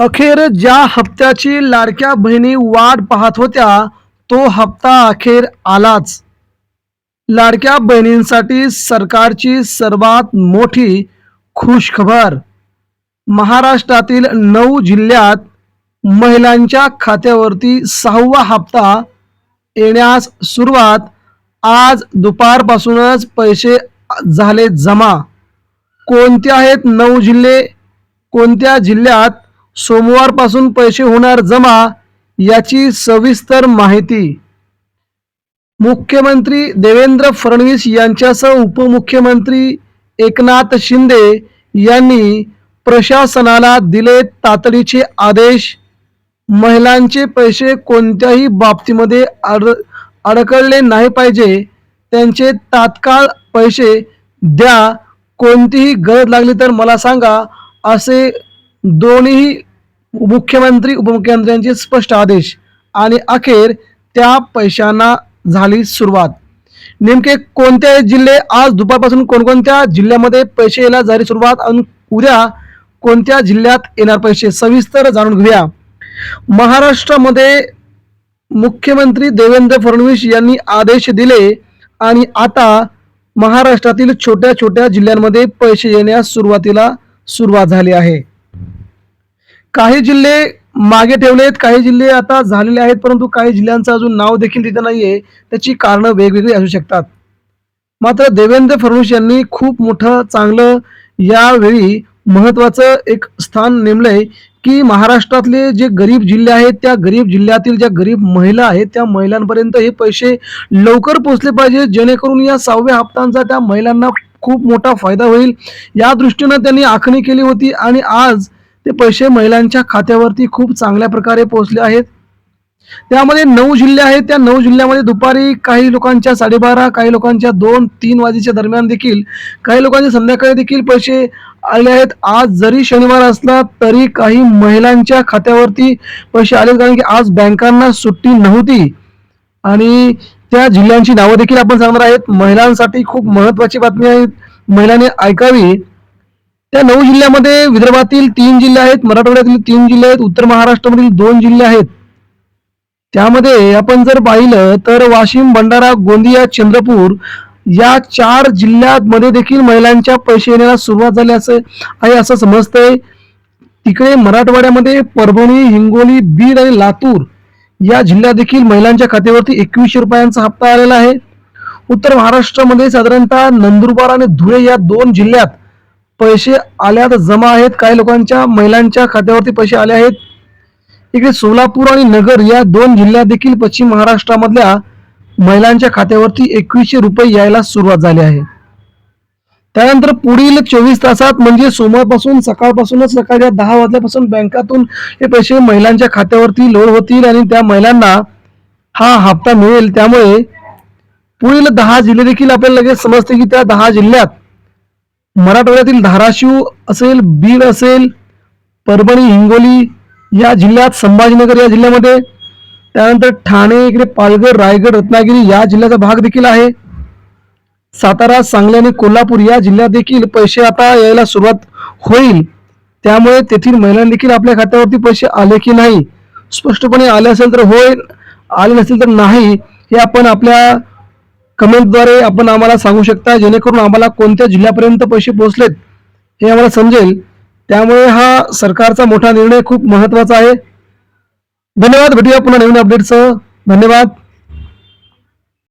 अखेर ज्या हप्त्याची लाडक्या बहिणी वाट पाहत होत्या तो हप्ता अखेर आलाच. लाडक्या बहिणींसाठी सरकारची सर्वात मोठी खुशखबर. महाराष्ट्रातील नऊ जिल्ह्यात महिलांच्या खात्यावरती सहावा हप्ता येण्यास सुरुवात आज दुपारपासूनच पैसे झाले जमा. कोणते आहेत नऊ जिल्हे? कोणत्या जिल्ह्यात सोमवारपासून पैसे होणार जमा याची सविस्तर माहिती. मुख्यमंत्री देवेंद्र फडणवीस यांच्यासह उपमुख्यमंत्री एकनाथ शिंदे यांनी प्रशासनाला दिले तातडीचे आदेश. महिलांचे पैसे कोणत्याही बाबतीमध्ये अड अडकळले नाही पाहिजे. त्यांचे तात्काळ पैसे द्या. कोणतीही गरज लागली तर मला सांगा असे दोन्ही मुख्यमंत्री उपमुख्यमंत्र्यांचे स्पष्ट आदेश आणि अखेर त्या पैशांना झाली सुरुवात. नेमके कोणते जिल्हे आज दुपारपासून कोणकोणत्या जिल्ह्यामध्ये पैसे यायला झाली सुरुवात आणि उद्या कोणत्या जिल्ह्यात येणार पैसे सविस्तर जाणून घेऊया. महाराष्ट्रामध्ये मुख्यमंत्री देवेंद्र फडणवीस यांनी आदेश दिले आणि आता महाराष्ट्रातील छोट्या छोट्या जिल्ह्यांमध्ये पैसे येण्यास सुरुवातीला सुरुवात झाली आहे. काही जिल्हे मागे ठेवलेत काही जिल्हे आता झालेले आहेत परंतु काही जिल्ह्यांचं अजून नाव देखील तिथे आहे त्याची कारणं वेगवेगळी असू शकतात. मात्र देवेंद्र फडणवीस यांनी खूप मोठं चांगलं यावेळी महत्वाचं एक स्थान नेमलंय की महाराष्ट्रातले जे गरीब जिल्हे आहेत त्या गरीब जिल्ह्यातील ज्या गरीब महिला आहेत त्या महिलांपर्यंत हे पैसे लवकर पोहोचले पाहिजे जेणेकरून या सहाव्या हप्त्यांचा त्या महिलांना खूप मोठा फायदा होईल. या दृष्टीनं त्यांनी आखणी केली होती आणि आज ते पैसे महिलांच्या खात्यावरती खूप चांगल्या प्रकारे पोहोचले आहेत. त्यामध्ये नऊ जिल्हे आहेत. त्या नऊ जिल्ह्यामध्ये दुपारी काही लोकांच्या साडेबारा काही लोकांच्या दोन तीन वाजेच्या दरम्यान देखील काही लोकांचे संध्याकाळी देखील पैसे आले आहेत. आज जरी शनिवार असला तरी काही महिलांच्या खात्यावरती पैसे आले कारण की आज बँकांना सुट्टी नव्हती. आणि त्या जिल्ह्यांची नावं देखील आपण सांगणार आहेत. महिलांसाठी खूप महत्वाची बातमी आहे. महिलांनी ऐकावी. त्या नऊ जिल्ह्यामध्ये विदर्भातील तीन जिल्हे आहेत मराठवाड्यातील तीन जिल्हे आहेत उत्तर महाराष्ट्रामधील दोन जिल्हे आहेत. त्यामध्ये आपण जर पाहिलं तर वाशिम भंडारा गोंदिया चंद्रपूर या चार जिल्ह्यांमध्ये देखील महिलांच्या पैसे येण्याला सुरुवात झाली असं आहे असं समजतंय. तिकडे मराठवाड्यामध्ये परभणी हिंगोली बीड आणि लातूर या जिल्ह्यात देखील महिलांच्या खात्यावरती एकवीसशे रुपयांचा हप्ता आलेला आहे. उत्तर महाराष्ट्रामध्ये साधारणतः नंदुरबार आणि धुळे या दोन जिल्ह्यात पैसे आल्यात जमा आहेत. काही लोकांच्या महिलांच्या खात्यावरती पैसे आले आहेत. इकडे सोलापूर आणि नगर या दोन जिल्ह्यात देखील पश्चिम महाराष्ट्रामधल्या महिलांच्या खात्यावरती एकवीसशे रुपये यायला सुरुवात झाली आहे. त्यानंतर पुढील चोवीस तासात म्हणजे सोमवारपासून सकाळपासूनच सकाळी दहा वाजल्यापासून बँकातून हे पैसे महिलांच्या खात्यावरती लोड होतील आणि त्या महिलांना हा हप्ता मिळेल. त्यामुळे पुढील दहा जिल्हे देखील आपल्याला लगेच समजते की त्या दहा जिल्ह्यात मराठवाड्यातील धाराशिव असेल बीड असेल परभणी हिंगोली या जिल्ह्यात संभाजीनगर या जिल्ह्यामध्ये त्यानंतर ठाणे इकडे पालघर रायगड रत्नागिरी या जिल्ह्याचा भाग देखील आहे. सातारा सांगली आणि कोल्हापूर या जिल्ह्यात देखील पैसे आता यायला सुरुवात होईल. त्यामुळे तेथील महिलांनी देखील आपल्या खात्यावरती पैसे आले की नाही? स्पष्टपणे आले असेल तर होईल आले नसेल तर नाही हे आपण आपल्या कमेंटद्वारे आपण आम्हाला सांगू शकता जेणेकरून आम्हाला कोणत्या जिल्ह्यापर्यंत पैसे पोहोचलेत हे आम्हाला समजेल. त्यामुळे हा सरकारचा मोठा निर्णय खूप महत्त्वाचा आहे. धन्यवाद. भेटूया पुन्हा नवीन अपडेटसह धन्यवाद.